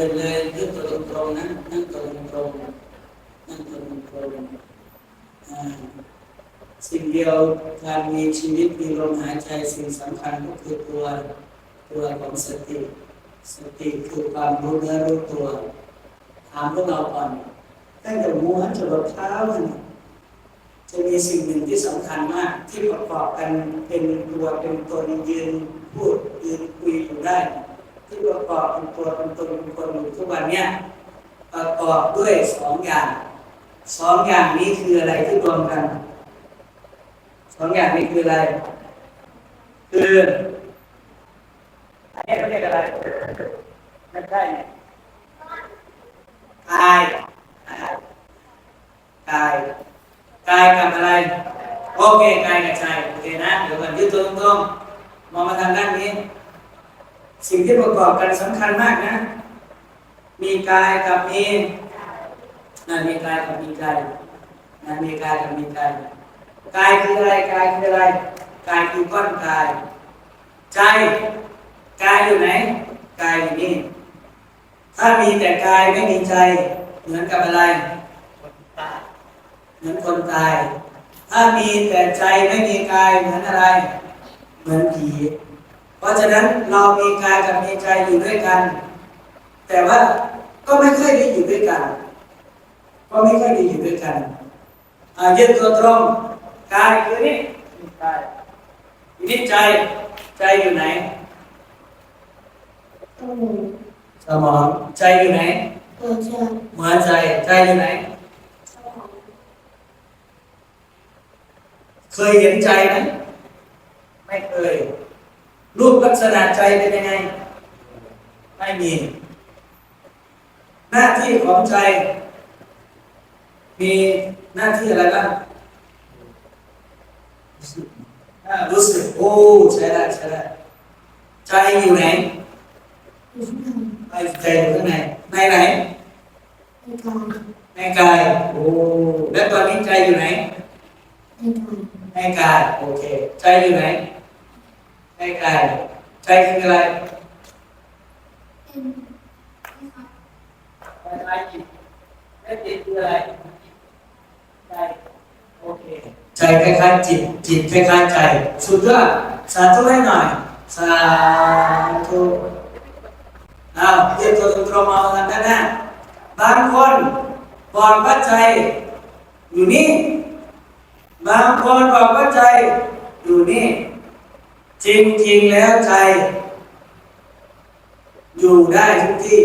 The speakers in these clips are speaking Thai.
อื่นเลยยืดตัวตรงๆนะนั่งตัวตรงๆนั่งตัวตรงๆอ่าสิ่งเดียวการมีชีวิตมีลมหายใจสิ่งสำคัญก็คือตัวตัวของสติ สติคือความรู้เนื้อรู้ตัว ถามพวกเราก่อนตั้งแต่หัวจนเท้าเนี่ยจะมีสิ่งหนึ่งที่สำคัญมาก ที่ประกอบกันเป็นตัวเป็นตนยืนพูดยืนคุยอยู่ได้ ที่ประกอบเป็นตัวเป็นตนเป็นคนอยู่ทุกวันเนี้ยประกอบด้วยสองอย่างสองอย่างนี้คืออะไรที่รวมกันสองอย่างนี้คืออะไร คืออันนี้เขาเรียกอะไรไม่ใช่กายกายกายกับอะไรโอเคกายกับใจโอเคนะเดี๋ยวก่อนยืดตัวตรงๆมองมาทางด้านนี้ สิ่งที่ประกอบกันสำคัญมากนะ มีกายกับมีนะมีกายกับมีใจนะมีกายกับมีใจกายคืออะไรกายคืออะไรกายคือก้อนกาย ใจกายอยู่ไหนกายอยู่นี่ ถ้ามีแต่กายไม่มีใจ เหมือนกับอะไรเหมือนคนตาย ถ้ามีแต่ใจไม่มีกายเหมือนอะไร เหมือนผี เพราะฉะนั้นเรามีกายกับมีใจอยู่ด้วยกัน แต่ว่าก็ไม่ค่อยได้อยู่ด้วยกัน ก็ไม่ค่อยได้อยู่ด้วยกันอ่ายืดตัวตรงกายคือนี่กายอยู่นี่ใจใจอยู่ไหนตรงหนึ่งสมองใจอยู่ไหนหัวใจใจอยู่ไหน เคยเห็นใจไหมไม่เคย รูปลักษณะใจเป็นยังไง ไม่มี หน้าที่ของใจ มีหน้าที่อะไรบ้างรู้สึกโอ้ใช่ได้ใช่ได้ใจอยู่ไหนในไปใจอยู่ข้างในในไหนในกายในกายโอ้แล้วตอนนี้ใจอยู่ไหนในกายในกายโอเค ใจอยู่ไหน ในกายใจคืออะไรเป็นอะไรจิตและจิตคืออะไรใจโอเคใจคล้ายๆจิตจิตคล้ายๆใจ สุดยอดสาธุให้หน่อยสาธุอ้าวเรียกตัวตรงๆมาทางด้านหน้าบางคนบอกว่าใจอยู่นี่บางคนบอกว่าใจอยู่นี่ จริงๆแล้วใจ อยู่ได้ทุกที่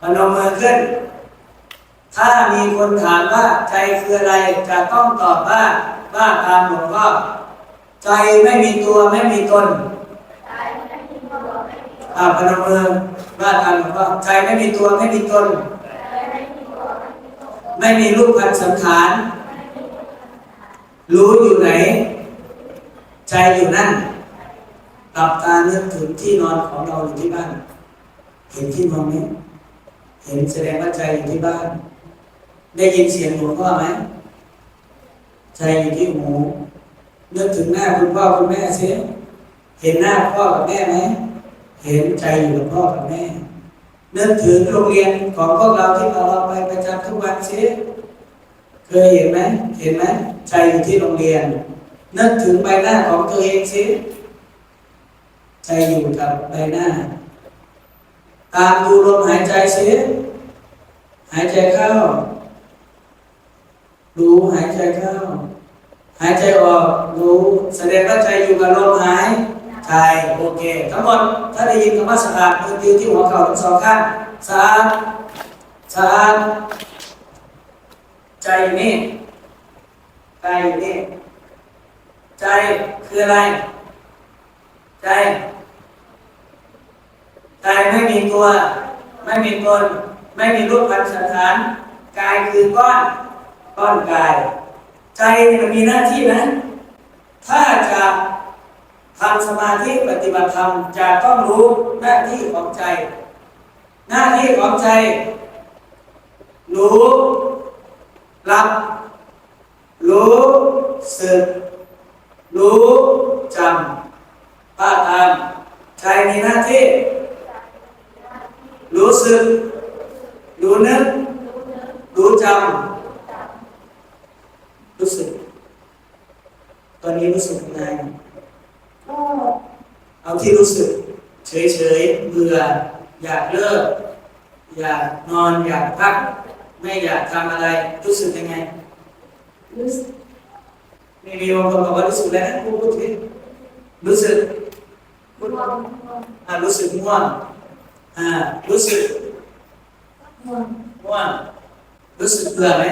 พนมมือขึ้น ถ้ามีคนถามว่าใจคืออะไรจะต้องตอบว่าว่าตามหลวงพ่อใจไม่มีตัวไม่มีตนอาพนมมือว่าตามหลวงพ่อใจไม่มีตัวไม่มีตน ไม่มีรูปพันสันฐานรู้อยู่ไหน ใจอยู่นั่นหลับตาเนึกถึงที่นอนของเราอยู่ที่บ้าน เห็นที่นอนไหมเห็นแสดงว่าใจอยู่ที่บ้าน ได้ยินเสียงหลวงพ่อไหมใจอยู่ที่หูนึกถึงหน้าคุณพ่อคุณแม่เสียเห็นหน้าพ่อกับแม่ไหมเห็นใจอยู่กับพ่อกับแม่นึกถึงโรงเรียนของพวกเราที่เราเราไปประจำทุกวันเสียเคยเห็นไหมเห็นไหมใจอยู่ที่โรงเรียน นึกถึงใบหน้าของตัวเองสิใจอยู่กับใบหน้า ตามดูลมหายใจสิหายใจเข้า รู้หายใจเข้า หายใจออกรู้แสดงว่าใจอยู่กับลมหายใจโอเค ทั้งหมดถ้าได้ยินคำว่าสะอาดมือตีที่หัวเข่าทั้งสองข้างสะอาดสะอาดใจนี่ใจนี่ ใจคืออะไร ใจ ใจไม่มีตัว ไม่มีตน ไม่มีรูปพันสันฐาน กายคือก้อน ก้อนกาย ใจมันมีหน้าที่นะ ถ้าจะทำสมาธิปฏิบัติธรรมจะต้องรู้หน้าที่ของใจ หน้าที่ของใจ รู้ รับ รู้สึก รู้จำป้าตามใจมีหน้าที่ รู้สึก รู้นึก รู้จำรู้สึก ตอนนี้รู้สึกยังไงเอาที่รู้สึก เฉยๆเบื่อ อยากเลิก อยากนอนอยากพัก ไม่อยากทำอะไร รู้สึกยังไงรู้สึก ม่มีบางคนบอกว่ารู้สึกแล้วนะพูดพูดสิรู้สึกอ่ารู้สึกง่วงอ่ารู้สึกง่วงง่วงรู้สึกเบื่อไหม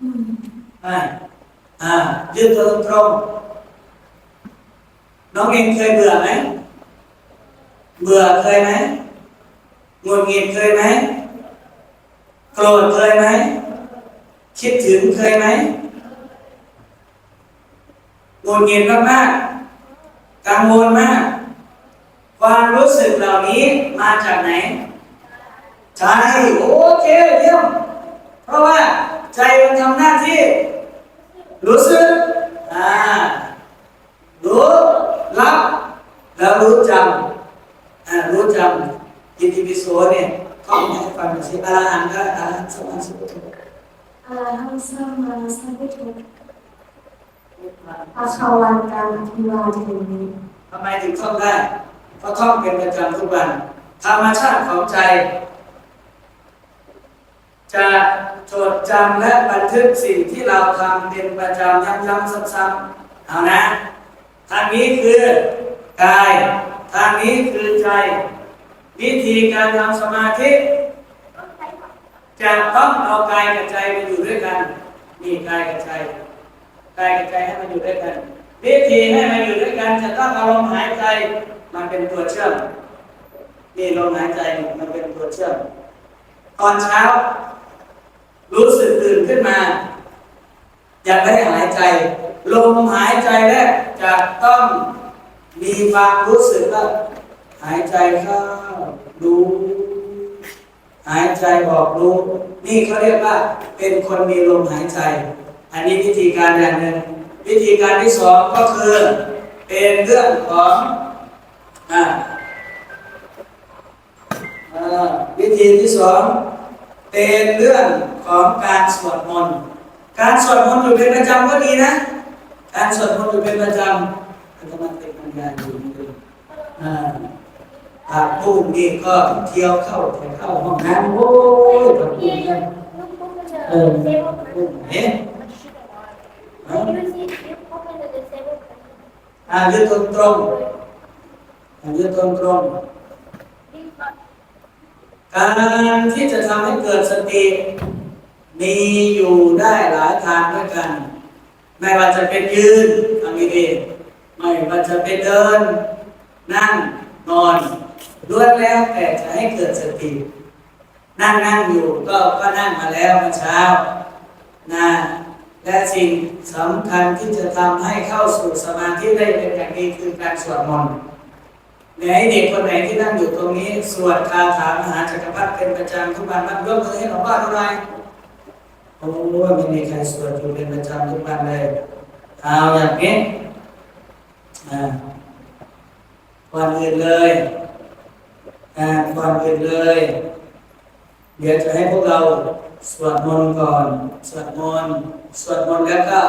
อืมไม่อ่ายืดตัวตรงน้องเองเคยเบื่อไหมเบื่อเคยไหมหงุดหงิดเคยไหมโกรธเคยไหมคิดถึงเคยไหม งุดหงิดมากๆกังวลมาก ความรู้สึกเหล่านี้มาจากไหนใจโอเคเยี่ยมเพราะว่าใจมันทำหน้าที่ รู้สึกอ่ารู้รับแล้วรู้จำอ่ารู้จำอิติปิโสเนี่ยท่องให้ฟังหน่อยสิอรหันต์ก็อรหันต์สมาสุทโธอาหังสัมมาสุทโธ อาคาวันตังอภิวาเทมิทำไมถึงท่องได้ เพราะท่องเป็นประจำทุกวัน ธรรมชาติของใจ จะจดจำและบันทึกสิ่งที่เราทำเป็นประจำย้ำๆซ้ำๆเอานะ ทางนี้คือกาย ทางนี้คือใจ วิธีการทำสมาธิจะต้องเอากายกับใจมาอยู่ด้วยกันนี่กายกับใจ กายกับใจให้มันอยู่ด้วยกัน วิธีให้มันอยู่ด้วยกันจะต้องเอาลมหายใจมาเป็นตัวเชื่อมนี่ลมหายใจมันเป็นตัวเชื่อมตอนเช้า รู้สึกตื่นขึ้นมา อยากได้หายใจ ลมหายใจแรกจะต้องมีความรู้สึกว่าหายใจเข้ารู้หายใจออกรู้ นี่เขาเรียกว่าเป็นคนมีลมหายใจ อันนี้วิธีการอย่างหนึ่งวิธีการที่สองก็คือเป็นเรื่องของอ่าอ่าวิธีที่สองเป็นเรื่องของการสวดมนต์การสวดมนต์อยู่เป็นประจำก็ดีนะ การสวดมนต์อยู่เป็นประจำอาตมาเป็นปัญญาอยู่นี่เลยอ่าอาปุ้มนี่ก็เที่ยวเข้าไปเข้าห้องน้ำโอ้ยตะปุ้มเนี่ยเออปุ้มเอ๊ะ อายืดตรงตรงอายืดตรงตรงการที่จะทำให้เกิดสติ มีอยู่ได้หลายทางด้วยกัน ไม่ว่าจะเป็นยืนทำดีๆไม่ว่าจะเป็นเดิน นั่งนอนล้วนแล้วแต่จะให้เกิดสติ นั่งนั่งอยู่ก็ก็นั่งมาแล้วเมื่อเช้านะ และสิ่งสำคัญที่จะทำให้เข้าสู่สมาธิได้เป็นอย่างดีคือการสวดมนต์ไหนเด็กคนไหนที่นั่งอยู่ตรงนี้ สวดคาถามหาจักรพรรดิเป็นประจำทุกวันนักยกมือให้หลวงพ่อดูหน่อยโอ้ว่าไม่มีใครสวดอยู่เป็นประจำทุกวันเลยเอาอย่างนี้อ่าก่อนอื่นเลยอ่าก่อนอื่นเลย เดี๋ยวจะให้พวกเราสวดมนต์ก่อน สวดมนต์สวดมนต์แล้วก็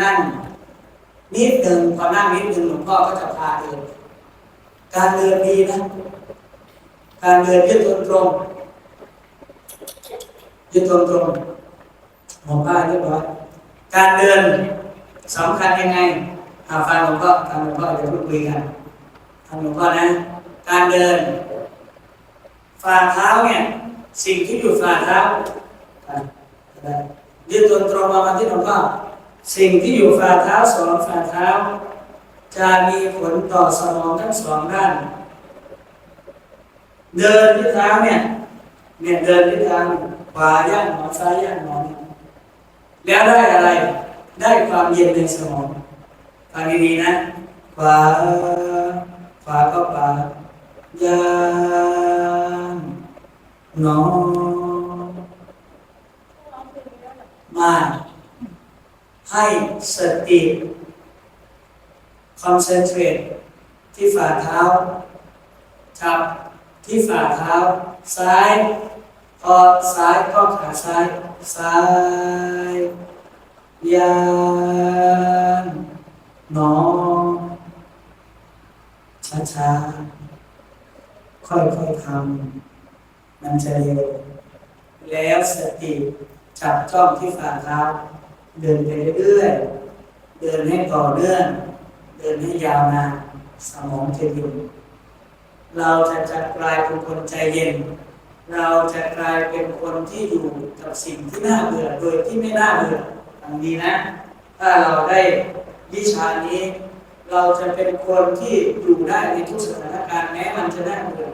นั่งนิดหนึ่งพอนั่งนิดหนึ่งหลวงพ่อก็จะพาเดินการเดินดีนะ การเดินยืดตรงตรงยืดตรงตรงหมอป้าเรียบร้อยการเดินสำคัญยังไงอาฟังหลวงพ่อฟังหลวงพ่อเดี๋ยวพูดคุยกันทำหลวงพ่อนะ การเดินฝ่าเท้าเนี่ย สิ่งที่อยู่ฝ่าเท้าอะอะไรยืดตรงตรงมามาที่หลวงพ่อสิ่งที่อยู่ฝ่าเท้าสองฝ่าเท้า จะมีผลต่อสมองทั้งสองด้าน เดินที่เท้าเนี่ยเนี่ยเดินที่ทางขวาย่างหมอซ้ายย่างหมอนแล้วได้อะไร ได้ความเย็นในสมองฟังดีๆนะขวาขวาก็ขวายาง น้อมาให้สติคอนเซนเทรตที่ฝ่าเท้าจับที่ฝ่าเท้า ซ้าย พอซ้ายก็ขาซ้าย ซ้ายยานหนอช้าๆ ค่อยๆทำ มันจะเร็ว แล้วสติจับจ้องที่ฝ่าเท้าเดินไปเรื่อยๆ เดินให้ต่อเนื่อง เดินให้ยาวนานสมองจะหยุดเราจะจะกลายเป็นคนใจเย็น เราจะกลายเป็นคนที่อยู่กับสิ่งที่น่าเบื่อโดยที่ไม่น่าเบื่อฟังดีนะ ถ้าเราได้วิชานี้ เราจะเป็นคนที่อยู่ได้ในทุกสถานการณ์แม้มันจะน่าเบื่อ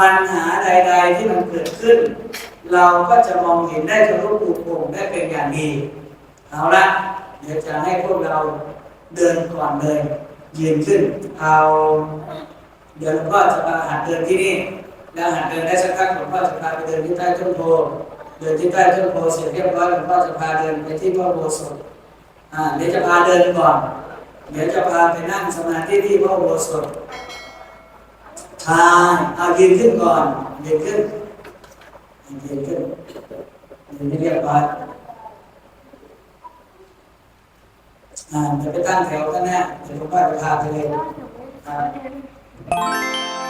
ปัญหาใด ๆ ที่มันเกิดขึ้น เราก็จะมองเห็นได้ทะลุปูโปงได้เป็นอย่างดีเอาละเดี๋ยวจะให้พวกเราเดินก่อนเลยยืนขึ้น เอาเดี๋ยวหลวงพ่อจะมาหัดเดินที่นี่แล้วหัดเดินได้สักพักหลวงพ่อจะพาไปเดินที่ใต้ต้นโพเดินที่ใต้ต้นโพเสร็จเรียบร้อยหลวงพ่อจะพาเดินไปที่พระอุโบสถอ่าเดี๋ยวจะพาเดินก่อน เดี๋ยวจะพาไปนั่งสมาธิที่พระอุโบสถ ทานเอายืนขึ้นก่อนยืนขึ้นยืนขึ้นยืนให้เรียบร้อยอ่าจะไปตั้งแถวกันแน่เดี๋ยวหวงพ่อจะพาไปเลยครับ